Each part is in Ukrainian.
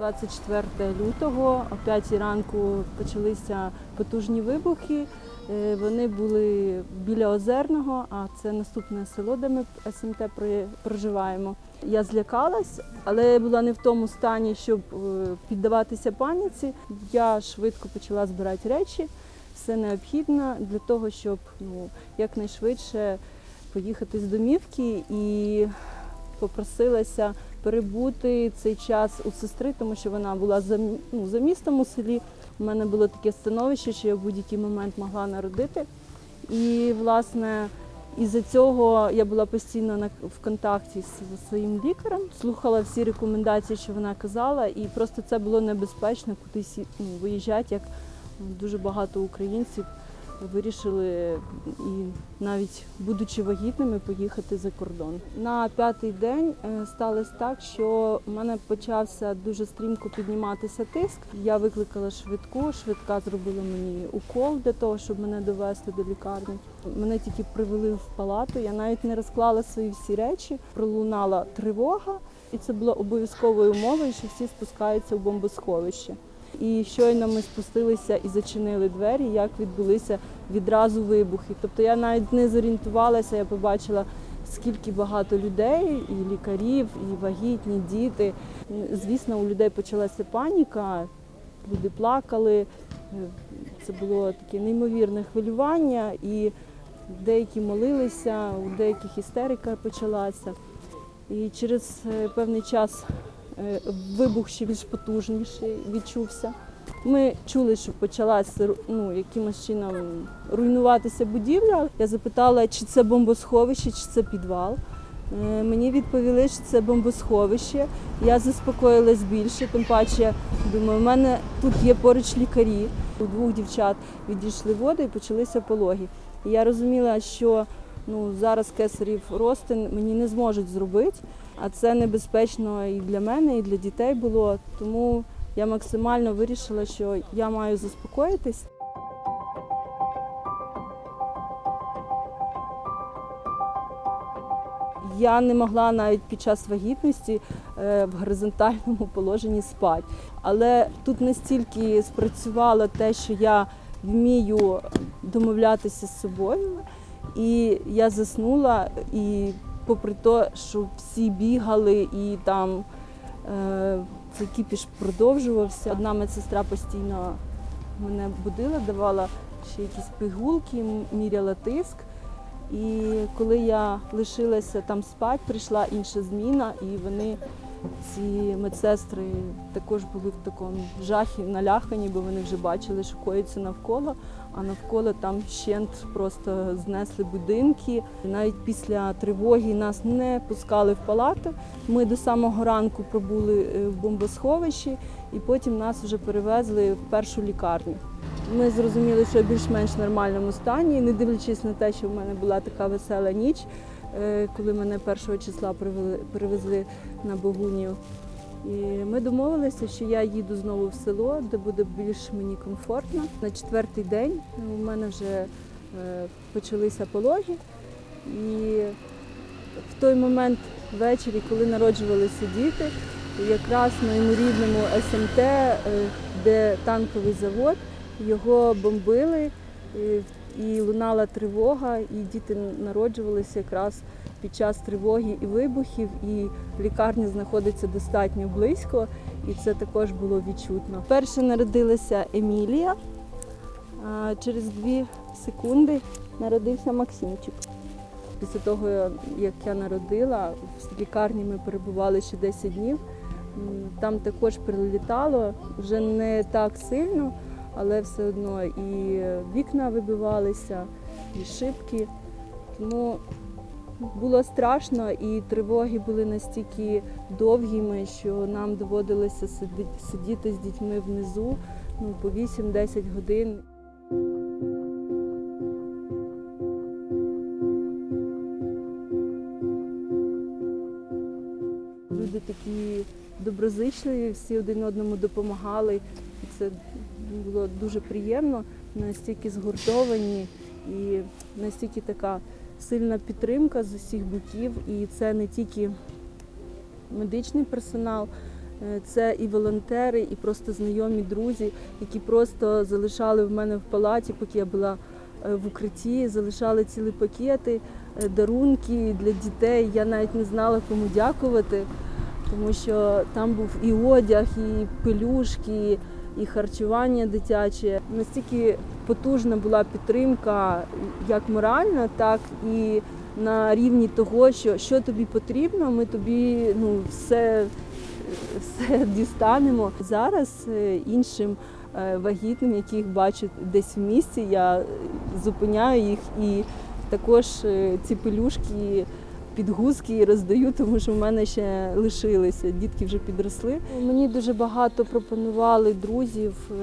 24 лютого о 5 ранку почалися потужні вибухи. Е, Вони були біля Озерного, а це наступне село, де ми СМТ проживаємо. Я злякалась, але була не в тому стані, щоб е, піддаватися паніці. Я швидко почала збирати речі, все необхідне для того, щоб ну, якнайшвидше поїхати з домівки і попросилася перебути цей час у сестри, тому що вона була за, ну, за містом у селі. У мене було таке становище, що я в будь-який момент могла народити. І, власне, із-за цього я була постійно на, в контакті з своїм лікарем, слухала всі рекомендації, що вона казала, і просто це було небезпечно кудись ну, виїжджати, як дуже багато українців вирішили і навіть будучи вагітними, поїхати за кордон. На п'ятий день е, сталося так, що в мене почався дуже стрімко підніматися тиск. Я викликала швидку, швидка зробила мені укол для того, щоб мене довести до лікарні. Мене тільки привели в палату. Я навіть не розклала свої всі речі. Пролунала тривога, і це було обов'язковою умовою, що всі спускаються в бомбосховище. І щойно ми спустилися і зачинили двері, як відбулися відразу вибухи. Тобто я навіть не зорієнтувалася, я побачила, скільки багато людей, і лікарів, і вагітні, діти. Звісно, у людей почалася паніка, люди плакали. Це було таке неймовірне хвилювання, і деякі молилися, у деяких істерика почалася. І через е, певний час вибух ще більш потужніший відчувся. Ми чули, що почалася ну, якимось чином руйнуватися будівля. Я запитала, чи це бомбосховище, чи це підвал. Е, Мені відповіли, що це бомбосховище. Я заспокоїлась більше, тим паче, думаю, у мене тут є поруч лікарі. У двох дівчат відійшли води і почалися пологи. І я розуміла, що ну, зараз кесарів ростин мені не зможуть зробити, а це небезпечно і для мене, і для дітей було. Тому я максимально вирішила, що я маю заспокоїтись. Я не могла навіть під час вагітності е, в горизонтальному положенні спати. Але тут настільки спрацювало те, що я вмію домовлятися з собою, і я заснула, і попри те, що всі бігали і там е, цей кіпіш продовжувався. Одна медсестра постійно мене будила, давала ще якісь пігулки, міряла тиск. І коли я лишилася там спати, прийшла інша зміна, і вони, ці медсестри, також були в такому жахі, налякані, бо вони вже бачили, що коїться навколо, а навколо там щент просто знесли будинки. Навіть після тривоги нас не пускали в палату. Ми до самого ранку пробули е, в бомбосховищі, і потім нас вже перевезли в першу лікарню. Ми зрозуміли, що в більш-менш нормальному стані, не дивлячись на те, що в мене була така весела ніч, коли мене першого числа привезли на Богунію. І ми домовилися, що я їду знову в село, де буде більш мені комфортно. На четвертий день у мене вже е, почалися пологи. І в той момент ввечері, коли народжувалися діти, якраз на моєму рідному СМТ, е, де танковий завод, його бомбили е, і лунала тривога, і діти народжувалися якраз під час тривоги і вибухів, і лікарня знаходиться достатньо близько, і це також було відчутно. Перше народилася Емілія, через дві секунди народився Максимчик. Після того, як я народила, в лікарні ми перебували ще 10 днів. Там також прилітало вже не так сильно, але все одно і вікна вибивалися, і шибки. Тому було страшно, і тривоги були настільки довгими, що нам доводилося сидіти з дітьми внизу ну, по 8-10 годин. Люди такі доброзичливі, всі один одному допомагали. Це було дуже приємно, настільки згуртовані і настільки така сильна підтримка з усіх боків. І це не тільки медичний персонал, Е, Це і волонтери, і просто знайомі друзі, які просто залишали в мене в палаті, поки я була е, в укритті, залишали цілі пакети, е, дарунки для дітей. Я навіть не знала, кому дякувати, тому що там був і одяг, і пелюшки, і харчування дитяче. Настільки потужна була підтримка, як моральна, так і на рівні того, що, що тобі потрібно, ми тобі ну, все, все дістанемо. Зараз е, іншим е, вагітним, яких бачу десь в місті, я зупиняю їх і також е, ці пелюшки. Підгузки і роздаю, тому що в мене ще лишилися. Дітки вже підросли. Мені дуже багато пропонували друзів, е,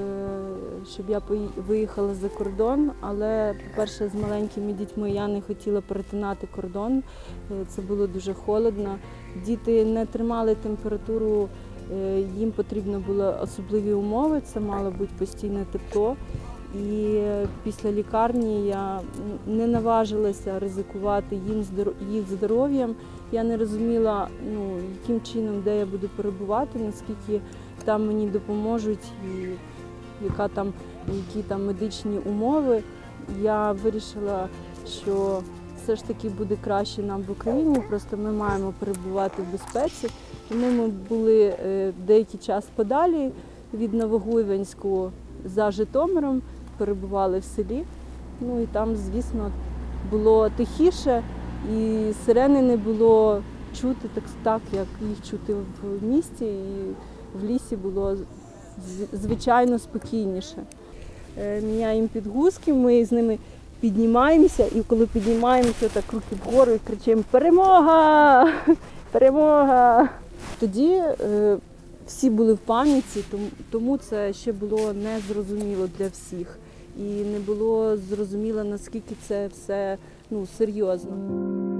щоб я виїхала за кордон. Але, по-перше, з маленькими дітьми я не хотіла перетинати кордон. Е, Це було дуже холодно. Діти не тримали температуру, е, їм потрібно були особливі умови. Це мало бути постійне тепло. І після лікарні я не наважилася ризикувати їм їх здоров'ям. Я не розуміла, ну яким чином, де я буду перебувати, наскільки там мені допоможуть, і яка там, які там медичні умови. Я вирішила, що все ж таки буде краще нам в Україні. Просто ми маємо перебувати в безпеці. Тому ми були е, деякий час подалі від Новогуйвенську за Житомиром, перебували в селі. Ну і там, звісно, було тихіше, і сирени не було чути так, так як їх чути в місті, і в лісі було звичайно спокійніше. Е, Міняємо підгузки, ми з ними піднімаємося, і коли піднімаємося, так руки вгору і кричимо Перемога! Перемога! Тоді е, всі були в тому, тому це ще було незрозуміло для всіх. І не було зрозуміло, наскільки це все ну, серйозно.